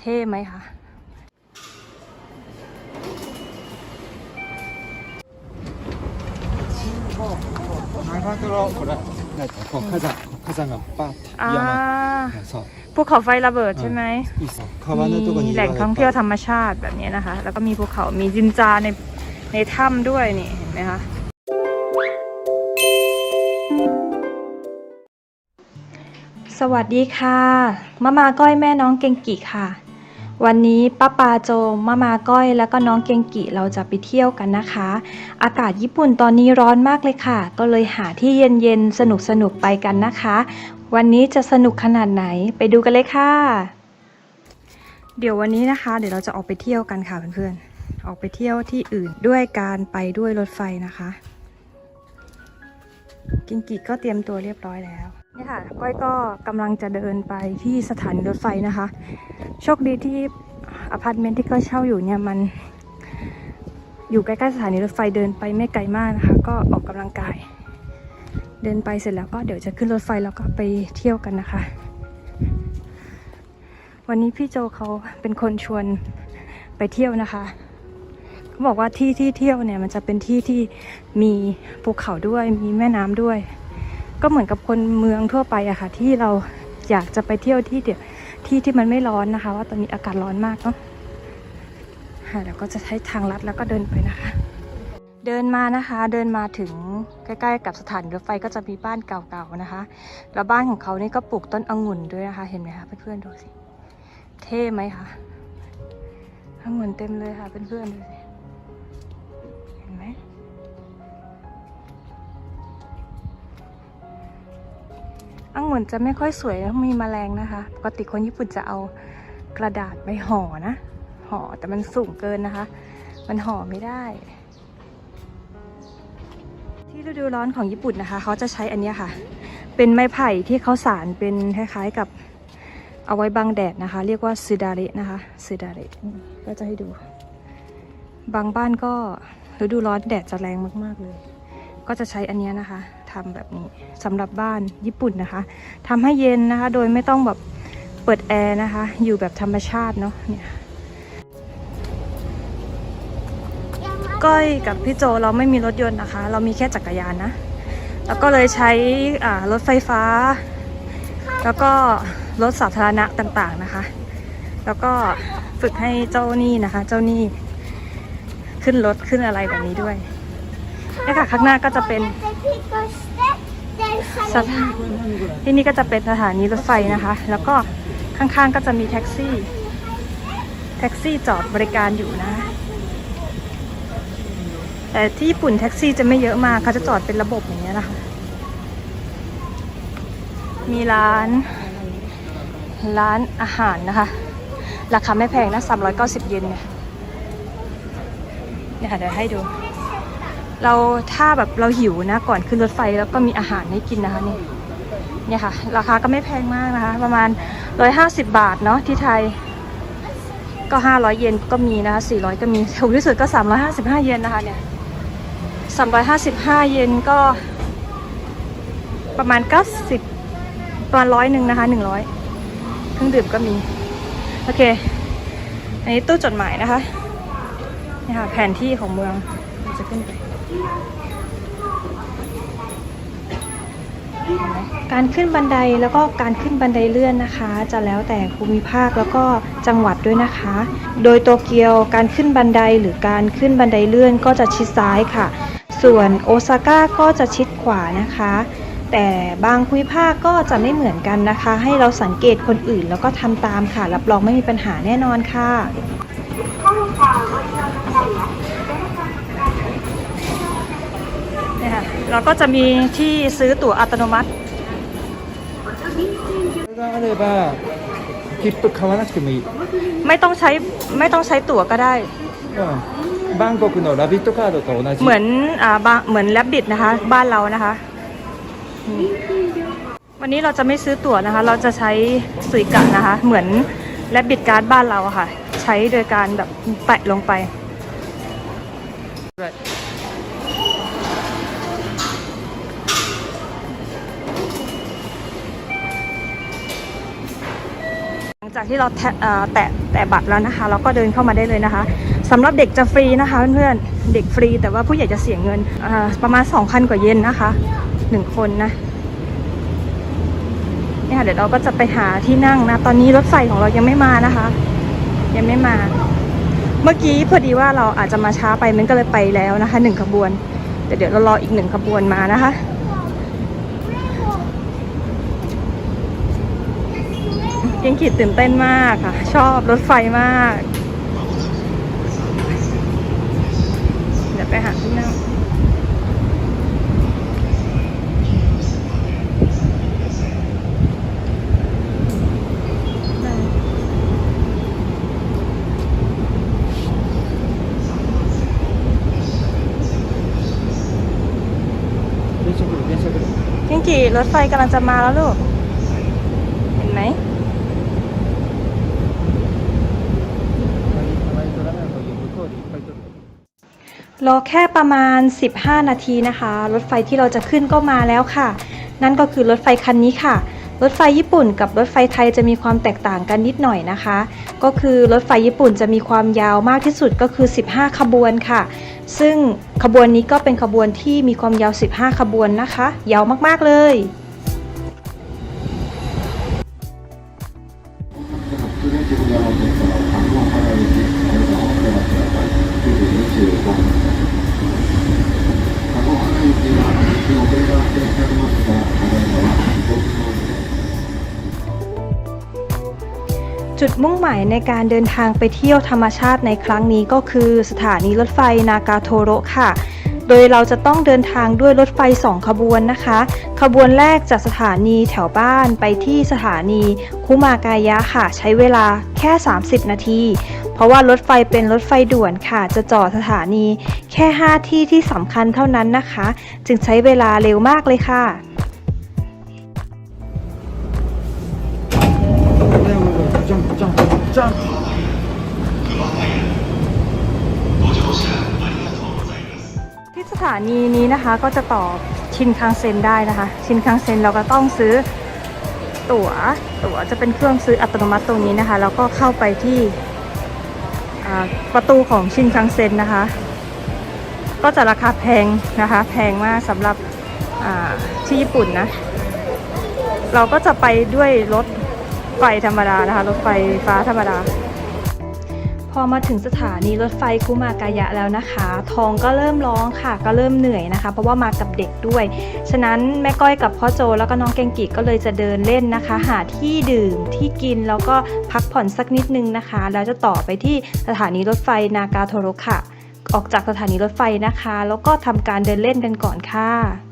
เท่ไหมคะภูเขาไฟระเบิดใช่ไหมมีแหล่งท่องเที่ยวธรรมชาติแบบนี้นะคะ แล้วก็มีภูเขามีจินจาในในถ้ำด้วยนี่เห็นไหมคะสวัสดีค่ะ มามาก้อยแม่น้องเกงกิค่ะ วันนี้ป้าปาโจมามาก้อย แล้วก็น้องเกงกิเราจะไปเที่ยวกันนะคะ อากาศญี่ปุ่นตอนนี้ร้อนมากเลยค่ะ ก็เลยหาที่เย็นๆ สนุกๆไปกันนะคะ วันนี้จะสนุกขนาดไหนไปดูกันเลยค่ะ เดี๋ยววันนี้นะคะ เดี๋ยวเราจะออกไปเที่ยวกันค่ะเพื่อนๆ ออกไปเที่ยวที่อื่นด้วยการไปด้วยรถไฟนะคะ กิงกิก็เตรียมตัวเรียบร้อยแล้ว นี่ค่ะก้อยก็กำลังจะเดินไปที่สถานีรถไฟนะคะ โชคดีที่อพาร์ตเมนต์ที่ก้อยเช่าอยู่เนี่ยมัน อยู่ใกล้ๆสถานีรถไฟเดินไปไม่ไกลมากนะคะ ก็ออกกำลังกาย เดินไปเสร็จแล้วก็เดี๋ยวจะขึ้นรถไฟแล้วก็ไปเที่ยวกันนะคะ วันนี้พี่โจเขาเป็นคนชวนไปเที่ยวนะคะเขาบอกว่าที่ที่เที่ยวเนี่ยมันจะเป็นที่ที่มีภูเขาด้วยมีแม่น้ำด้วย ก็เหมือนกับคนเมืองทั่วไปอะค่ะ ที่เราอยากจะไปเที่ยวที่เดียวที่ที่มันไม่ร้อนนะคะ ว่าตอนนี้อากาศร้อนมากเนาะค่ะเดี๋ยวก็จะใช้ทางลัดแล้วก็เดินไปนะคะ เดินมานะคะเดินมาถึงใกล้ๆ กับสถานีรถไฟก็จะมีบ้านเก่าๆนะคะ แล้วบ้านของเขานี่ก็ปลูกต้นองุ่นด้วยนะคะ เห็นไหมคะเพื่อนๆดูสิ เท่ไหมคะองุ่นเต็มเลยค่ะเพื่อนๆดูสิ องุ่นจะไม่ค่อยสวยแล้วมีแมลงนะคะ ปกติคนญี่ปุ่นจะเอากระดาษไปห่อนะ ห่อแต่มันสูงเกินนะคะ มันห่อไม่ได้ ที่ฤดูร้อนของญี่ปุ่นนะคะ เขาจะใช้อันนี้ค่ะ เป็นไม้ไผ่ที่เขาสารเป็นคล้ายๆกับเอาไว้บังแดดนะคะ เรียกว่าซูดาเรนะคะซูดาเรก็จะให้ดู บางบ้านก็ฤดูร้อนแดดจะแรงมากๆเลย ก็จะใช้อันนี้นะคะทำแบบนี้สำหรับบ้านญี่ปุ่นนะคะทำให้เย็นนะคะ โดยไม่ต้องแบบเปิดแอร์นะคะ อยู่แบบธรรมชาติเนาะเนี่ยก้อยกับพี่โจเราไม่มีรถยนต์นะคะ เรามีแค่จักรยานนะ แล้วก็เลยใช้รถไฟฟ้า แล้วก็รถสาธารณะต่างๆนะคะ แล้วก็ฝึกให้เจ้านี้นะคะ เจ้านี้ขึ้นรถขึ้นอะไรแบบนี้ด้วย นี่ค่ะข้างหน้าก็จะเป็นสถานที่นี่ก็จะเป็นสถานีรถไฟนะคะ แล้วก็ข้างๆก็จะมีแท็กซี่ แท็กซี่จอดบริการอยู่นะ แต่ที่ญี่ปุ่นแท็กซี่จะไม่เยอะมากเขาจะจอดเป็นระบบอย่างเงี้ยนะคะ มีร้าน ร้านอาหารนะคะ ราคาไม่แพงนะ390 เยนเนี่ยเนี่ยค่ะเดี๋ยวให้ดู เราถ้าแบบเราหิวนะก่อนขึ้นรถไฟแล้วก็มีอาหารให้กินนะคะนี่เนี่ยค่ะ ราคาก็ไม่แพงมากนะคะ ประมาณ 150 บาทเนาะที่ไทยก็ 500 เยนก็มีนะคะ400 ก็มีถูกที่สุดก็ 355 เยนนะคะเนี่ย355 เยนก็ประมาณ 90ประมาณร้อยหนึ่งนะคะ 100 เครื่องดื่มก็มี โอเค อันนี้ตู้จดหมายนะคะนี่ค่ะแผนที่ของเมืองจะขึ้นไป การขึ้นบันไดแล้วก็การขึ้นบันไดเลื่อนนะคะ จะแล้วแต่ภูมิภาคแล้วก็จังหวัดด้วยนะคะ โดยโตเกียวการขึ้นบันไดหรือการขึ้นบันไดเลื่อนก็จะชิดซ้ายค่ะ ส่วนโอซาก้าก็จะชิดขวานะคะ แต่บางภูมิภาคก็จะไม่เหมือนกันนะคะ ให้เราสังเกตคนอื่นแล้วก็ทำตามค่ะ รับรองไม่มีปัญหาแน่นอนค่ะ เราก็จะมีที่ซื้อตั๋วอัตโนมัติก็เลยว่าคิดคำว่านักสมีไม่ต้องใช้ไม่ต้องใช้ตั๋วก็ได้บ้างก็คือโนลาบิตก็ตัวโตนะเหมือนอ่าเหมือนแลบบิดนะคะ บ้านเรานะคะ วันนี้เราจะไม่ซื้อตั๋วนะคะ เราจะใช้สุยกะนะคะ เหมือนแลบบิดการ์ดบ้านเราะค่ะ ใช้โดยการแบบแตะลงไป ที่เราแตะแตะบัตรแล้วนะคะ เราก็เดินเข้ามาได้เลยนะคะสำหรับเด็กจะฟรีนะคะเพื่อนๆเด็กฟรีแต่ว่าผู้ใหญ่จะเสียเงินประมาณ 2,000 กว่าเยนนะคะหนึ่งคนนะเนี่ยค่ะเดี๋ยวเราก็จะไปหาที่นั่งนะ ตอนนี้รถไฟของเรายังไม่มานะคะ ยังไม่มา เมื่อกี้พอดีว่าเราอาจจะมาช้าไปมันก็เลยไปแล้วนะคะหนึ่งขบวนแต่เดี๋ยวเรารออีกหนึ่งขบวนมานะคะ ยังขีดตื่นเต้นมากค่ะ ชอบรถไฟมาก เดี๋ยวไปหาที่นั่งกิงกี่รถไฟกำลังจะมาแล้วลูก รอแค่ประมาณ 15 นาทีนะคะ รถไฟที่เราจะขึ้นก็มาแล้วค่ะ นั่นก็คือรถไฟคันนี้ค่ะ รถไฟญี่ปุ่นกับรถไฟไทยจะมีความแตกต่างกันนิดหน่อยนะคะ ก็คือรถไฟญี่ปุ่นจะมีความยาวมากที่สุดก็คือ 15 ขบวนค่ะ ซึ่งขบวนนี้ก็เป็นขบวนที่มีความยาว 15 ขบวนนะคะ ยาวมากๆเลย จุดมุ่งหมายในการเดินทางไปเที่ยวธรรมชาติในครั้งนี้ก็คือสถานีรถไฟนากาโทโรค่ะ โดยเราจะต้องเดินทางด้วยรถไฟ 2 ขบวนนะคะ ขบวนแรกจากสถานีแถวบ้านไปที่สถานีคุมากายะค่ะ ใช้เวลาแค่ 30 นาที เพราะว่ารถไฟเป็นรถไฟด่วนค่ะ จะจอดสถานีแค่ 5 ที่ที่สำคัญเท่านั้นนะคะ จึงใช้เวลาเร็วมากเลยค่ะ จ้ที่สถานีนี้นะคะก็จะต่อชินคังเซ็นได้นะคะ ชินคังเซ็นเราก็ต้องซื้อตั๋ว ตั๋วจะเป็นเครื่องซื้ออัตโนมัติตรงนี้นะคะ แล้วก็เข้าไปที่ประตูของชินคังเซ็นนะคะ ก็จะราคาแพงนะคะ แพงมากสำหรับที่ญี่ปุ่นนะ เราก็จะไปด้วยรถ ไฟธรรมดานะคะ รถไฟฟ้าธรรมดา พอมาถึงสถานีรถไฟคุมากายะแล้วนะคะ ทองก็เริ่มร้องค่ะ ก็เริ่มเหนื่อยนะคะ เพราะว่ามากับเด็กด้วย ฉะนั้นแม่ก้อยกับพ่อโจแล้วก็น้องแกงกิก็เลยจะเดินเล่นนะคะ หาที่ดื่มที่กินแล้วก็พักผ่อนสักนิดนึงนะคะ แล้วจะต่อไปที่สถานีรถไฟนากาโทโรค่ะ ออกจากสถานีรถไฟนะคะ แล้วก็ทำการเดินเล่นกันก่อนค่ะ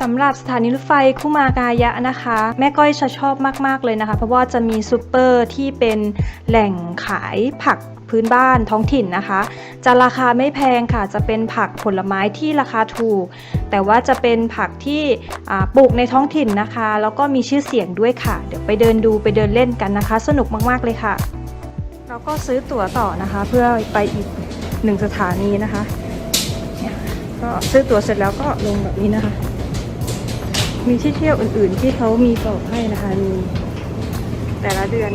สำหรับสถานีรถไฟคุมากายะนะคะ แม่ก้อยจะชอบมาก ๆ เลยนะคะ เพราะว่าจะมีซูเปอร์ที่เป็นแหล่งขายผักพื้นบ้านท้องถิ่นนะคะ จะราคาไม่แพงค่ะ จะเป็นผักผลไม้ที่ราคาถูก แต่ว่าจะเป็นผักที่ปลูกในท้องถิ่นนะคะ แล้วก็มีชื่อเสียงด้วยค่ะ เดี๋ยวไปเดินดูไปเดินเล่นกันนะคะ สนุกมาก ๆ เลยค่ะ เราก็ซื้อตั๋วต่อนะคะ เพื่อไปอีกหนึ่งสถานีนะคะก็ซื้อตั๋วเสร็จแล้วก็ลงแบบนี้นะคะ มีที่เที่ยวอื่นๆที่เขามีบอกให้นะคะมีแต่ละเดือน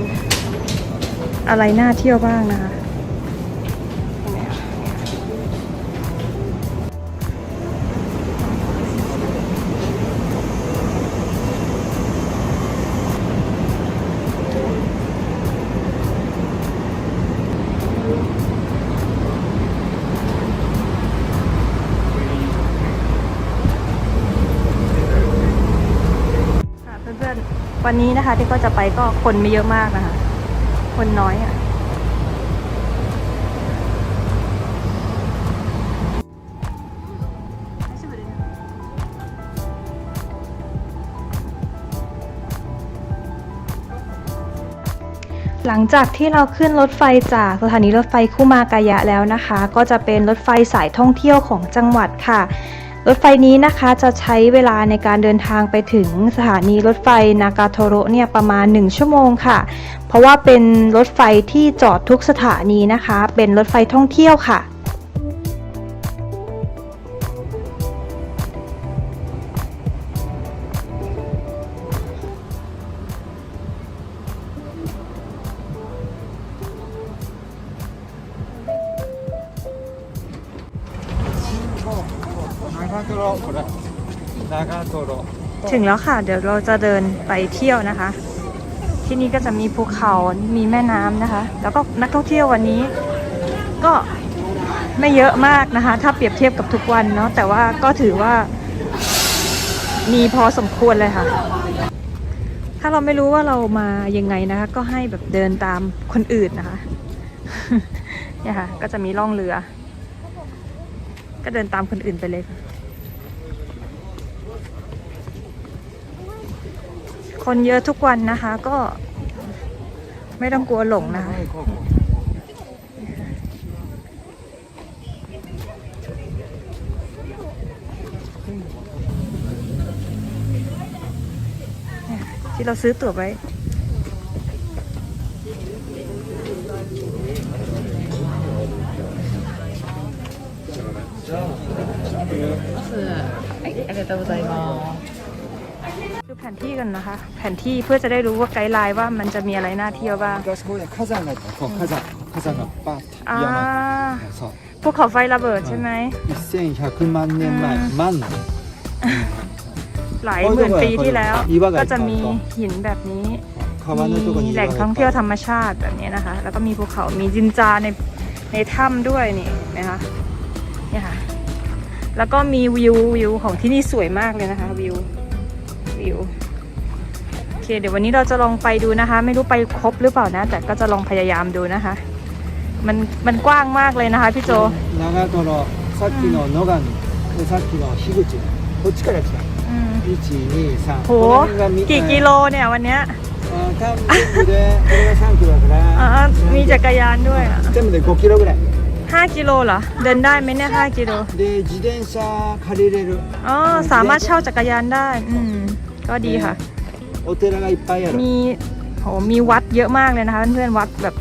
อะไรน่าเที่ยวบ้างนะคะ วันนี้นะคะ ที่ก็จะไปก็คนไม่เยอะมากนะคะ คนน้อยอะหลังจากที่เราขึ้นรถไฟจากสถานีรถไฟคุมากายะแล้วนะคะ ก็จะเป็นรถไฟสายท่องเที่ยวของจังหวัดค่ะ รถไฟนี้นะคะจะใช้เวลาในการเดินทางไปถึงสถานีรถไฟนากาโทโรเนี่ยประมาณ 1 ชั่วโมงค่ะ เพราะว่าเป็นรถไฟที่จอดทุกสถานีนะคะ เป็นรถไฟท่องเที่ยวค่ะ งแล้วค่ะ เดี๋ยวเราจะเดินไปเที่ยวนะคะ ที่นี่ก็จะมีภูเขา มีแม่น้ำนะคะ แล้วก็นักท่องเที่ยววันนี้ ก็ไม่เยอะมากนะคะ ถ้าเปรียบเทียบกับทุกวันเนาะ แต่ว่าก็ถือว่า มีพอสมควรเลยค่ะ ถ้าเราไม่รู้ว่าเรามายังไงนะคะ ก็ให้แบบเดินตามคนอื่นนะคะ เนี่ยค่ะ ก็จะมีล่องเรือ ก็เดินตามคนอื่นไปเลยค่ะ คนเยอะทุกวันนะคะ ก็ไม่ต้องกลัวหลงนะคะ ที่เราซื้อตั๋วไว้ はい、ありがとうございます。 แผนที่กันนะคะ แผนที่เพื่อจะได้รู้ว่าไกด์ไลน์ว่ามันจะมีอะไรน่าเที่ยวบ้างก็สมมติงอ่าพวกเขาไฟระเบิดใช่ไหมอีกเส้นนปีใหม่หลายหมื่นปีที่แล้ว ก็จะมีหินแบบนี้มีแหล่งท่องเที่ยวธรรมชาติแบบนี้นะคะ แล้วก็มีภูเขามีจินจาในในถ้ำด้วยนี่นะคะนี่ค่ะแล้วก็มีวิววิวของที่นี่สวยมากเลยนะคะวิว วิวโอเค เดี๋ยววันนี้เราจะลองไปดูนะคะ ไม่รู้ไปครบหรือเปล่านะ แต่ก็จะลองพยายามดูนะคะ มันมันกว้างมากเลยนะคะพี่โจ 長瀞さっきの野上でさっきの樋口こっちから来た อืม 123 โห この辺がみ กี่กิโลเนี่ยวันเนี้ย あー多分全部でこれが3キロだか อ่า ら มีจักรยานด้วยอ่ะ 全部で5キロぐらい5กิโลเหรอ เดินได้ไหมเนี่ย5กิโล で自転車借りれる อ๋อ สามารถเช่าจักรยานได้ อืม ก็ดีค่ะ โอเทลอะไรไปอะมีโหมีวัดเยอะมากเลยนะคะเพื่อนๆวัดแบบ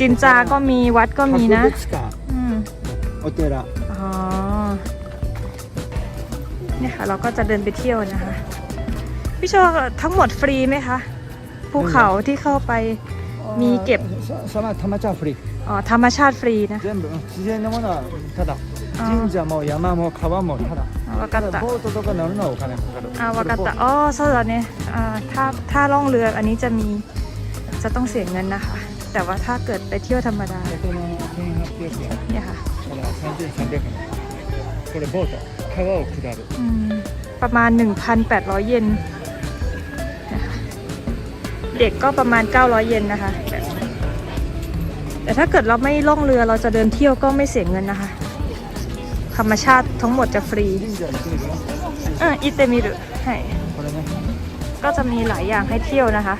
จินจาก็มีวัดก็มีนะอืมโอเทลอ๋อเนี่ยค่ะ เราก็จะเดินไปเที่ยวนะคะ พี่โชทั้งหมดฟรีไหมคะภูเขาที่เข้าไปมีเก็บสามารถธรรมชาติฟรีอ๋อธรรมชาติฟรีนะ 神社も山も川もただ分かったボートとか乗るのはお金かかるあ分かったああそうだねあถ้าถ้าล่องเรืนนี้จะต้องเสียเงินนะคะ แต่ว่าถ้าเกิดไปเที่ยวธรรมดาเนี่ยค่ะこれボート川を下るประมาณ 1,800 เยนเด็กก็ประมาณ 900 เยนนะคะ แต่ถ้าเกิดเราไม่ล่องเรือเราจะเดินเที่ยวก็ไม่เสียเงินนะคะ ธรรมชาติทั้งหมดจะฟรี 神社行ってみる เอออิเตมิรุให้ これね ก็จะมีหลายอย่างให้เที่ยวนะคะ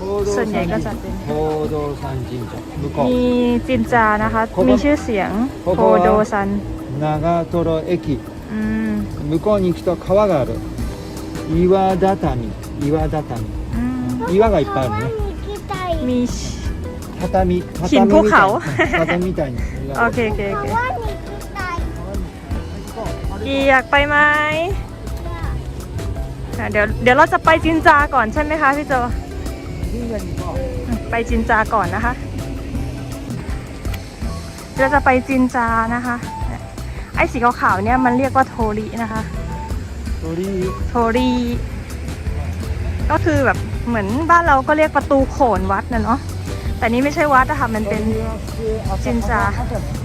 報道 ส่วนใหญ่ก็ 山 จะ 神 เป็น 報道山神社向こ มีจินจานะคะ ここ มีชื่อเสียง ここ โพ は โดซัน う長瀞駅 อืม 向こうに行くと川がある岩畳岩畳 อืม 岩がいっぱいあるね มี 畳畳 หินภูเขา みたいに畳みたいに岩 โอเคโอเคโอเค กีอยากไปไหมอะเดี๋ยวเดี๋ยวเราจะไปจินจาก่อนใช่ไหมคะพี่โจ ไปจินจาก่อนนะคะ เราจะไปจินจานะคะ ไอ้สีขาวๆเนี่ยมันเรียกว่าโทรีนะคะ โทรีโทรีก็คือแบบเหมือนบ้านเราก็เรียกประตูโขนวัดนะเนาะแต่นี้ไม่ใช่วัดนะคะมันเป็นจินจา โ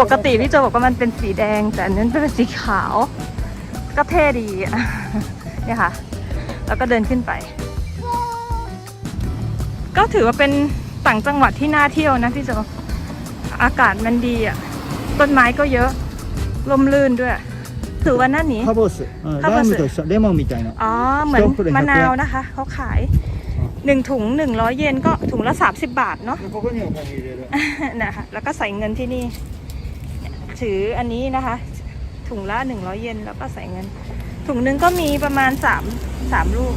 ปกติพี่โจบอกว่ามันเป็นสีแดง แต่นนั้นเป็นสีขาว ก็เท่ดีเนี่ยค่ะ แล้วก็เดินขึ้นไป ก็ถือว่าเป็นต่างจังหวัดที่น่าเที่ยวนะพี่โจอากาศมันดีอะ ต้นไม้ก็เยอะลมลื่นด้วย ถือว่านั่นนีข้าวโบสคาโบสเลมอนมีใจเนาะอ๋อ เหมือนมะนาวนะคะ เขาขายหนึ่งถุงหนึ่งร้อยเยนก็ถุงละสามสิบบาทเนาะนะคะแล้วก็ใส่เงินที่นี่ ถืออันนี้นะคะ ถุงละหนึ่งร้อยเยนแล้วก็ใส่เงิน ถุงนึงก็มีประมาณสามสามลูก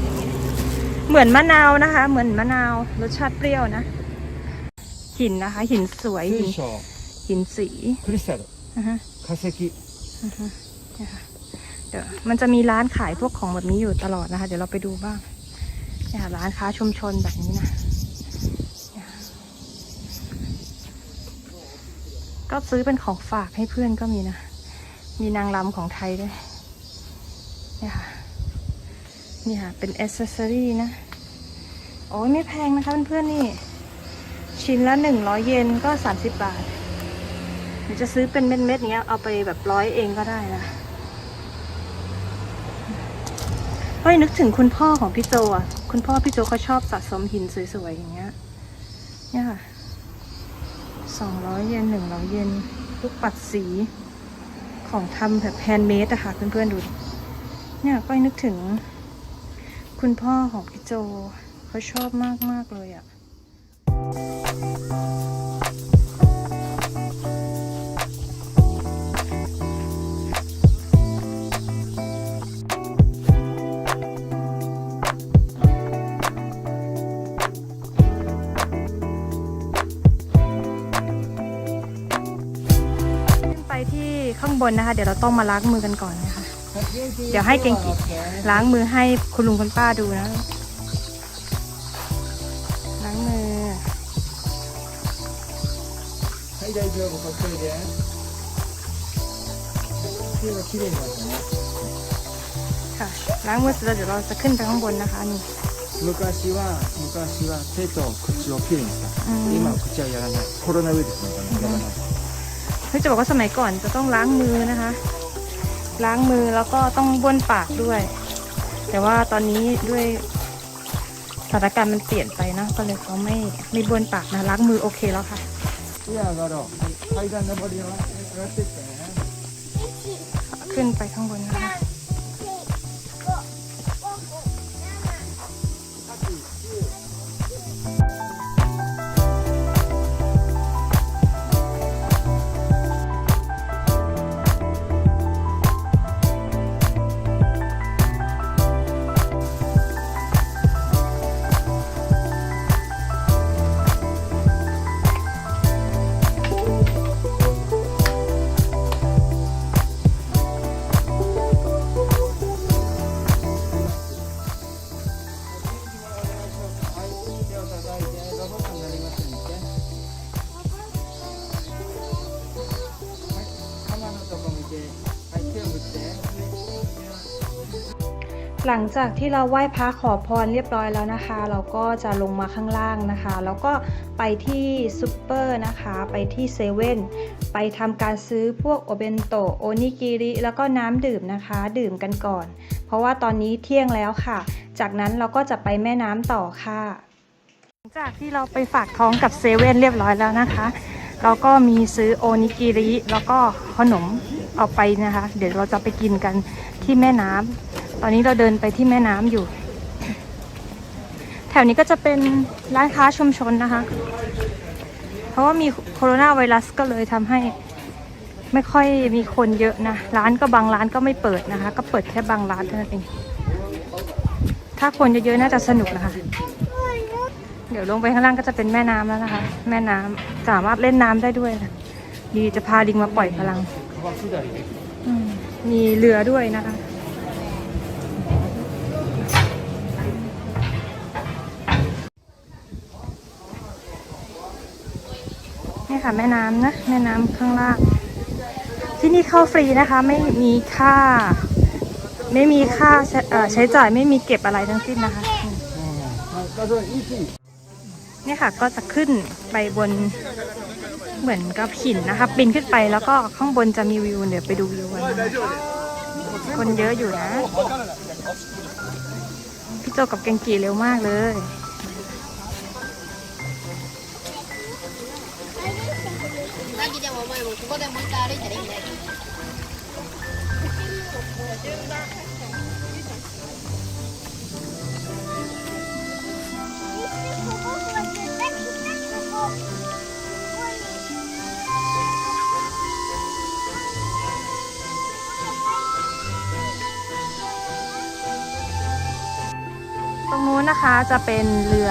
เหมือนมะนาวนะคะ เหมือนมะนาวรสชาติเปรี้ยวนะ หินนะคะ หินสวยหินหินสีคริสตัลคาเซกิเดี๋ยวมันจะมีร้านขายพวกของแบบนี้อยู่ตลอดนะคะ เดี๋ยวเราไปดูบ้างเนี่ยร้านค้าชุมชนแบบนี้นะ ก็ซื้อเป็นของฝากให้เพื่อนก็มีนะ มีนางรำของไทยด้วยนี่ค่ะนี่ค่ะ เป็นอ c เซสซอรี่นะ โอ้ยไม่แพงนะคะเพื่อนๆนี่ ชิ้นละหนึ่งร้อยเยนก็สามสิบบาทหรือจะซื้อเป็นเม็ดๆเนี้ย เอาไปแบบร้อยเองก็ได้นะเฮ้ยนึกถึงคุณพ่อของพี่โจอะ คุณพ่อพี่โจเขาชอบสะสมหินสวยๆอย่างเงี้ย เนี่ยค่ะ สองร้อยเยนหนึ่งร้อยเยนลูกปัดสีของทำแบบแฮนด์เมดอะค่ะเพื่อนๆดู เนี่ยก็นึกถึง คุณพ่อของพี่โจเขาชอบมากมากๆเลยอะางบนนะคะ เดี๋ยวเราต้องมาล้างมือกันก่อนนะคะ เดี๋ยวให้เกงกิล้างมือให้คุณลุงคุณป้าดูนะ ล้างมือ はい大丈夫こっちおいで手が綺麗になったね ค่ะ ล้างมือเสร็จแล้วเดี๋ยวเราจะขึ้นไปข้างบนนะคะนี่ 昔は昔は手と口をきれいにした อืม 今は口はやらないコロナウイルスのためやらない เขาจะบอกว่าสมัยก่อนจะต้องล้างมือนะคะ ล้างมือแล้วก็ต้องบ้วนปากด้วย แต่ว่าตอนนี้ด้วยสถานการณ์มันเปลี่ยนไปนะก็เลยเขาไม่ไม่บ้วนปากนะล้างมือโอเคแล้วค่ะขึ้นไปข้างบนนะคะ ลังจากที่เราไหว้พระขอพรเรียบร้อยแล้วนะคะ เราก็จะลงมาข้างล่างนะคะ แล้วก็ไปที่ซูเปอร์นะคะ ไปที่เซเว่นไปทำการซื้อพวกโอเบนโตะโอนิกิริแล้วก็น้ำดื่มนะคะ ดื่มกันก่อน เพราะว่าตอนนี้เที่ยงแล้วค่ะ จากนั้นเราก็จะไปแม่น้ำต่อค่ะ หลังจากที่เราไปฝากท้องกับเซเว่นเรียบร้อยแล้วนะคะ เราก็มีซื้อโอนิกิริแล้วก็ขนมเอาไปนะคะ เดี๋ยวเราจะไปกินกันที่แม่น้ำ ตอนนี้เราเดินไปที่แม่น้ำอยู่ แถวนี้ก็จะเป็นร้านค้าชุมชนนะคะ เพราะว่ามีโคโรนาไวรัสก็เลยทำให้ไม่ค่อยมีคนเยอะนะ ร้านก็บางร้านก็ไม่เปิดนะคะ ก็เปิดแค่บางร้านเท่านั้นเอง ถ้าคนเยอะๆน่าจะสนุกนะคะ เดี๋ยวลงไปข้างล่างก็จะเป็นแม่น้ำแล้วนะคะ แม่น้ำสามารถเล่นน้ำได้ด้วยนะดีจะพาลิงมาปล่อยพลัง มีเรือด้วยนะคะ ค่ะแม่น้ำนะ แม่น้ำข้างล่าง ที่นี่เข้าฟรีนะคะ ไม่มีค่า ไม่มีค่าใช้จ่ายไม่มีเก็บอะไรทั้งสิ้นนะคะนี่ค่ะก็จะขึ้นไปบนเหมือนกับหินนะคะปีนขึ้นไปแล้วก็ข้างบนจะมีวิวเดี๋ยวไปดูวิวกันคนเยอะอยู่นะ พี่โจกับเกงกีเร็วมากเลย もお前もここでもう一回歩いたらいいんだよ。 ตรงนู้นนะคะจะเป็นเรือ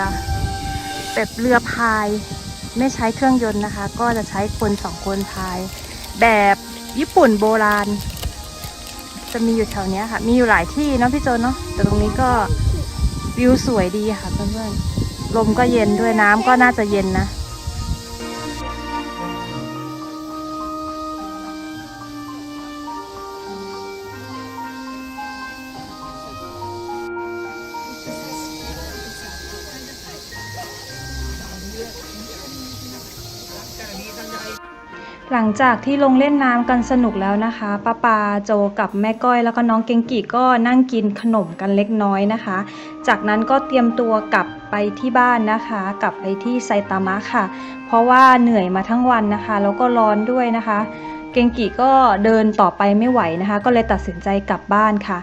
แบบเรือพาย ไม่ใช้เครื่องยนต์นะคะ ก็จะใช้คนสองคนพาย แบบญี่ปุ่นโบราณ จะมีอยู่แถวเนี้ยค่ะ มีอยู่หลายที่เนาะพี่โจเนาะแต่ตรงนี้ก็วิวสวยดีค่ะเพื่อนๆลมก็เย็นด้วยน้ำก็น่าจะเย็นนะ หลังจากที่ลงเล่นน้ำกันสนุกแล้วนะคะป้าปาโจกับแม่ก้อยแล้วก็น้องเกงกิก็นั่งกินขนมกันเล็กน้อยนะคะ จากนั้นก็เตรียมตัวกลับไปที่บ้านนะคะ กลับไปที่ไซตามะค่ะ เพราะว่าเหนื่อยมาทั้งวันนะคะ แล้วก็ร้อนด้วยนะคะ เกงกิก็เดินต่อไปไม่ไหวนะคะ ก็เลยตัดสินใจกลับบ้านค่ะ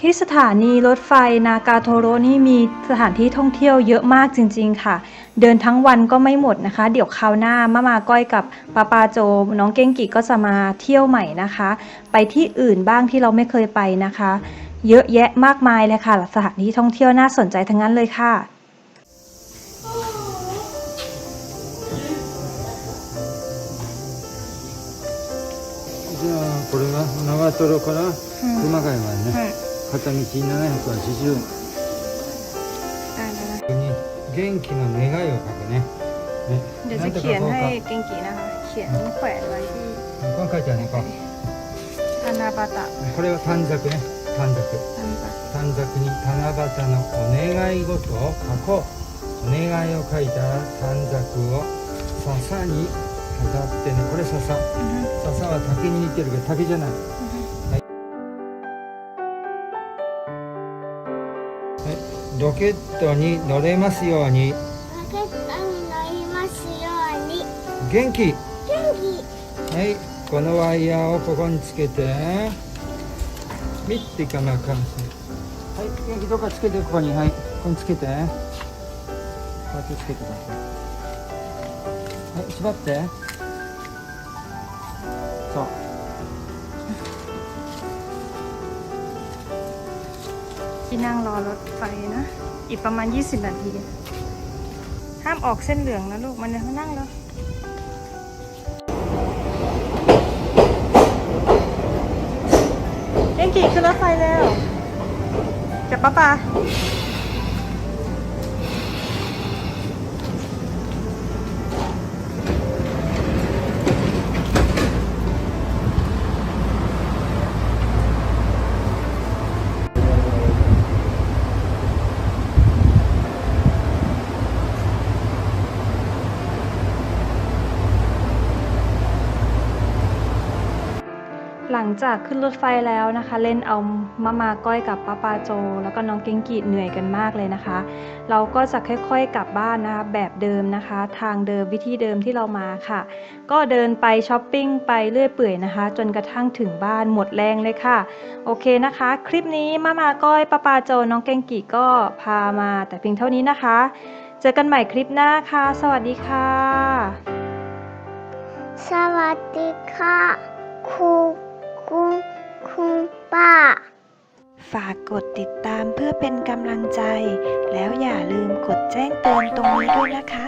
ที่สถานีรถไฟนากาโทโรนี่มีสถานที่ท่องเที่ยวเยอะมากจริง ๆ ค่ะ เดินทั้งวันก็ไม่หมดนะคะ เดี๋ยวคราวหน้ามามาก้อยกับปาปาโจ น้องเก้งกิก็จะมาเที่ยวใหม่นะคะ ไปที่อื่นบ้างที่เราไม่เคยไปนะคะ เยอะแยะมากมายเลยค่ะ สถานที่ท่องเที่ยวน่าสนใจทั้งนั้นเลยค่ะ じゃあこれが長瀞から熊谷までね、片道780円に 元気の願いを書くねね เดี๋ยว な จะ んて เขียน 書こう ให้ か เกงกินะคะ เขียนแขวนไว้ที่ これ書いてあるのか ธนาบาตะ これは短冊ね短冊 ธนาบาตะ 短冊に七夕のお願い事を書こうお願いを書いた短冊を笹に飾ってねこれ笹笹は竹に似てるけど竹じゃない、はい ロケットに乗れますように。ロケットに乗りますように。元気？元気。はいこのワイヤーをここにつけて。ミッていかなあかんしはい元気どっかつけてここに。はいここにつけて。こうやってつけてください。はい縛って。そう ที่นั่งรอรถไฟนะ อีกประมาณ 20 นาที ห้ามออกเส้นเหลืองนะลูก มันจะมานั่งแล้วเอ็งกี่ขึ้นรถไฟแล้วจับป้าปา จากขึ้นรถไฟแล้วนะคะ เล่นเอามามาก้อยกับป้าปาโจ แล้วก็น้องเก่งกีดเหนื่อยกันมากเลยนะคะ เราก็จะค่อยๆกลับบ้านนะคะแบบเดิมนะคะ ทางเดิมวิธีเดิมที่เรามาค่ะ ก็เดินไปช้อปปิ้งไปเรื่อยเปื่อยนะคะ จนกระทั่งถึงบ้านหมดแรงเลยค่ะ โอเคนะคะ คลิปนี้มามาก้อยป้าปาโจ น้องเก่งกีก็พามาแต่เพียงเท่านี้นะคะ เจอกันใหม่คลิปหน้าค่ะ สวัสดีค่ะ สวัสดีค่ะครู คุณคุณป้า ฝากกดติดตามเพื่อเป็นกำลังใจ แล้วอย่าลืมกดแจ้งเตือนตรงนี้ด้วยนะคะ